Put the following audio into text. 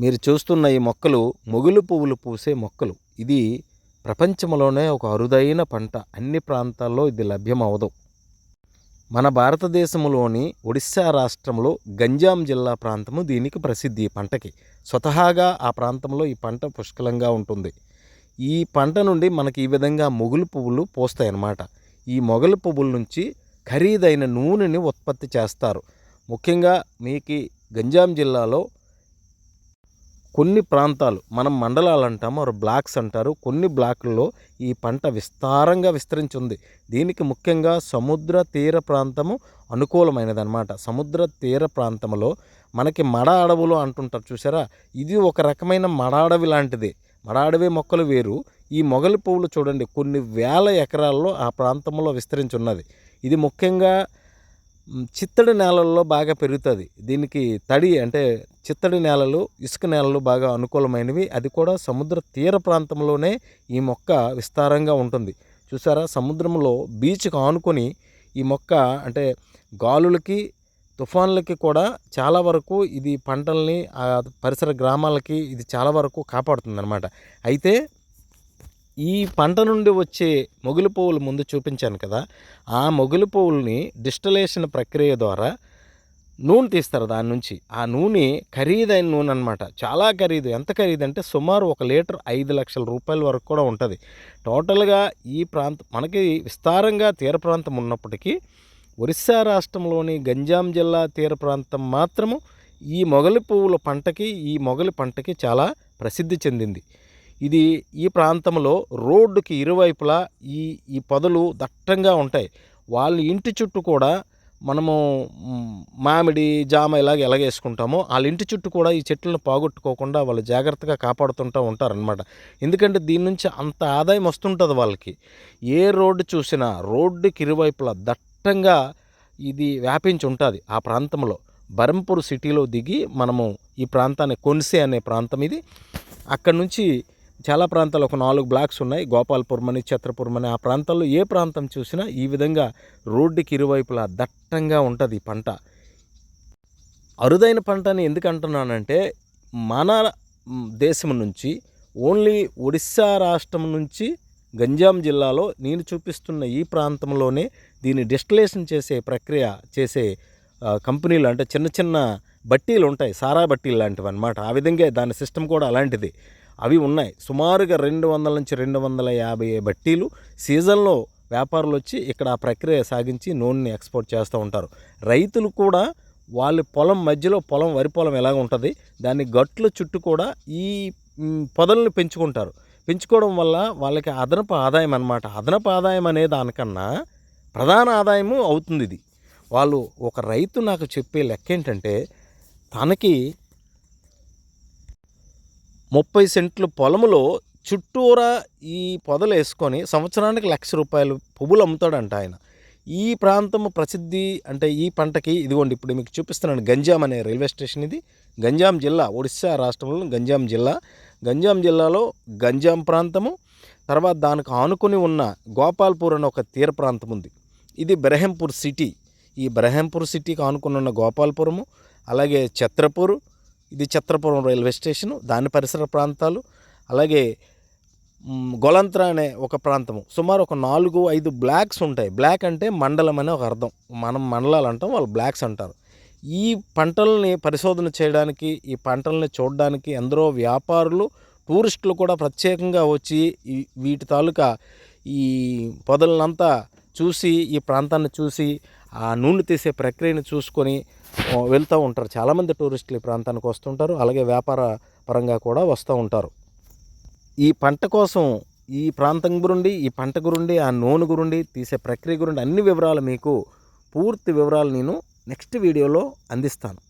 మీరు చూస్తున్న ఈ మొక్కలు మొగులు పువ్వులు పూసే మొక్కలు. ఇది ప్రపంచంలోనే ఒక అరుదైన పంట. అన్ని ప్రాంతాల్లో ఇది లభ్యం అవ్వదు మన భారతదేశంలోని ఒడిశా రాష్ట్రంలో గంజాం జిల్లా ప్రాంతము దీనికి ప్రసిద్ధి ఈ పంటకి. స్వతహాగా ఆ ప్రాంతంలో ఈ పంట పుష్కలంగా ఉంటుంది. ఈ పంట నుండి మనకి ఈ విధంగా మొగులు పువ్వులు పోస్తాయి అన్నమాట ఈ మొగలు పువ్వుల నుంచి ఖరీదైన నూనెని ఉత్పత్తి చేస్తారు. ముఖ్యంగా మీకు గంజాం జిల్లాలో కొన్ని ప్రాంతాలు మనం మండలాలు అంటాము ఆరు బ్లాక్స్ అంటారు. కొన్ని బ్లాకుల్లో ఈ పంట విస్తారంగా విస్తరించి ఉంది దీనికి ముఖ్యంగా సముద్ర తీర ప్రాంతము అనుకూలమైనదనమాట సముద్ర తీర ప్రాంతంలో మనకి మడ అడవులు అంటుంటారు చూసారా ఇది ఒక రకమైన మడ అడవి లాంటిది. మడ అడవి మొక్కలు వేరు. ఈ మొగలి పువ్వులు చూడండి కొన్ని వేల ఎకరాల్లో ఆ ప్రాంతంలో విస్తరించి ఉన్నది ఇది ముఖ్యంగా చిత్తడి నేలల్లో బాగా పెరుగుతుంది. దీనికి తడి అంటే చిత్తడి నేలలు ఇసుక నేలలు బాగా అనుకూలమైనవి. అది కూడా సముద్ర తీర ప్రాంతంలోనే ఈ మొక్క విస్తారంగా ఉంటుంది. చూసారా? సముద్రంలో బీచ్కి ఆనుకొని ఈ మొక్క అంటే గాలులకి తుఫాన్లకి కూడా చాలా వరకు ఇది పంటల్ని పరిసర గ్రామాలకి ఇది చాలా వరకు కాపాడుతుంది అనమాట అయితే ఈ పంట నుండి వచ్చే మొగులు పువ్వులు ముందు చూపించాను కదా ఆ మొగులు పువ్వుల్ని డిస్టలేషన్ ప్రక్రియ ద్వారా నూనె తీస్తారు దాని నుంచి. ఆ నూనె ఖరీదైన నూనె అనమాట చాలా ఖరీదు. ఎంత ఖరీదు అంటే సుమారు ఒక లీటర్ ఐదు లక్షల రూపాయల వరకు కూడా ఉంటుంది. టోటల్గా ఈ ప్రాంతం మనకి విస్తారంగా తీర ప్రాంతం ఉన్నప్పటికీ ఒరిస్సా రాష్ట్రంలోని గంజాం జిల్లా తీర ప్రాంతం మాత్రము ఈ మొగలి పువ్వుల పంటకి ఈ మొగలి పంటకి చాలా ప్రసిద్ధి చెందింది. ఇది ఈ ప్రాంతంలో రోడ్డుకి ఇరువైపులా ఈ ఈ పొదలు దట్టంగా ఉంటాయి. వాళ్ళ ఇంటి చుట్టూ కూడా మనము మామిడి జామ ఇలాగ ఎలాగేసుకుంటామో వాళ్ళ ఇంటి చుట్టూ కూడా ఈ చెట్లను పోగొట్టుకోకుండా వాళ్ళు జాగ్రత్తగా కాపాడుతుంటూ ఉంటారనమాట ఎందుకంటే దీని నుంచి అంత ఆదాయం వస్తుంటుంది వాళ్ళకి. ఏ రోడ్డు చూసినా రోడ్డుకి ఇరువైపులా దట్టంగా ఇది వ్యాపించి ఉంటుంది ఆ ప్రాంతంలో. బరంపూర్ సిటీలో దిగి మనము ఈ ప్రాంతాన్ని కొన్సే అనే ప్రాంతం ఇది. అక్కడ నుంచి చాలా ప్రాంతాలు ఒక నాలుగు బ్లాక్స్ ఉన్నాయి. గోపాల్పురం అని ఛత్రపురం అని ఆ ప్రాంతాల్లో ఏ ప్రాంతం చూసినా ఈ విధంగా రోడ్డుకి ఇరువైపులా దట్టంగా ఉంటుంది పంట. అరుదైన పంట అని ఎందుకు అంటున్నానంటే మన దేశం నుంచి ఓన్లీ ఒడిస్సా రాష్ట్రం నుంచి గంజాం జిల్లాలో నేను చూపిస్తున్న ఈ ప్రాంతంలోనే దీన్ని డిస్టిలేషన్ చేసే ప్రక్రియ చేసే కంపెనీలు అంటే చిన్న చిన్న బట్టీలు ఉంటాయి సారా బట్టీలు లాంటివి అనమాట ఆ విధంగా దాని సిస్టమ్ కూడా అలాంటిది. అవి ఉన్నాయి. సుమారుగా రెండు వందల నుంచి రెండు వందల యాభై బట్టీలు సీజన్లో వ్యాపారులు వచ్చి ఇక్కడ ఆ ప్రక్రియ సాగించి నూనెని ఎక్స్పోర్ట్ చేస్తూ ఉంటారు. రైతులు కూడా వాళ్ళ పొలం మధ్యలో పొలం వరి పొలం ఎలాగ ఉంటుంది దాన్ని గట్ల చుట్టూ కూడా ఈ పొదలను పొదల్ని పెంచుకుంటారు. పెంచుకోవడం వల్ల వాళ్ళకి అదనపు ఆదాయం అన్నమాట. అదనపు ఆదాయం అనే దానికన్నా ప్రధాన ఆదాయము అవుతుంది ఇది. వాళ్ళు ఒక రైతు నాకు చెప్పే లెక్క ఏంటంటే తనకి ముప్పై సెంట్లు పొలములో చుట్టూరా ఈ పొదలు వేసుకొని సంవత్సరానికి లక్ష రూపాయలు పువ్వులు అమ్ముతాడంట ఆయన. ఈ ప్రాంతము ప్రసిద్ధి అంటే ఈ పంటకి ఇదిగోండి ఇప్పుడు మీకు చూపిస్తున్నాను గంజాం అనే రైల్వే స్టేషన్ ఇది. గంజాం జిల్లా ఒడిశా రాష్ట్రంలో గంజాం జిల్లా. గంజాం జిల్లాలో గంజాం ప్రాంతము తర్వాత దానికి ఆనుకుని ఉన్న గోపాల్పూర్ అనే ఒక తీర ప్రాంతం ఉంది. ఇది బ్రహంపూర్ సిటీ. ఈ బ్రహంపూర్ సిటీకి ఆనుకుని ఉన్న గోపాల్పురము అలాగే ఛత్రపూర్ ఇది ఛత్రపురం రైల్వే స్టేషను దాని పరిసర ప్రాంతాలు అలాగే గొలంత్ర అనే ఒక ప్రాంతము. సుమారు ఒక నాలుగు ఐదు బ్లాక్స్ ఉంటాయి. బ్లాక్ అంటే మండలం అని ఒక అర్థం. మనం మండలాలు అంటాం వాళ్ళు బ్లాక్స్ అంటారు. ఈ పంటల్ని పరిశోధన చేయడానికి ఈ పంటల్ని చూడడానికి ఎందరో వ్యాపారులు టూరిస్టులు కూడా ప్రత్యేకంగా వచ్చి వీటి తాలూకా ఈ పొదలనంతా చూసి ఈ ప్రాంతాన్ని చూసి ఆ నూనె తీసే ప్రక్రియను చూసుకొని వెళ్తూ ఉంటారు. చాలామంది టూరిస్టులు ఈ ప్రాంతానికి వస్తుంటారు. అలాగే వ్యాపార పరంగా కూడా వస్తూ ఉంటారు. ఈ పంట కోసం ఈ ప్రాంతం గురుండి ఈ పంట గురుండి ఆ నూనె గురుండి తీసే ప్రక్రియ గురుండి అన్ని వివరాలు మీకు పూర్తి వివరాలు నేను నెక్స్ట్ వీడియోలో అందిస్తాను.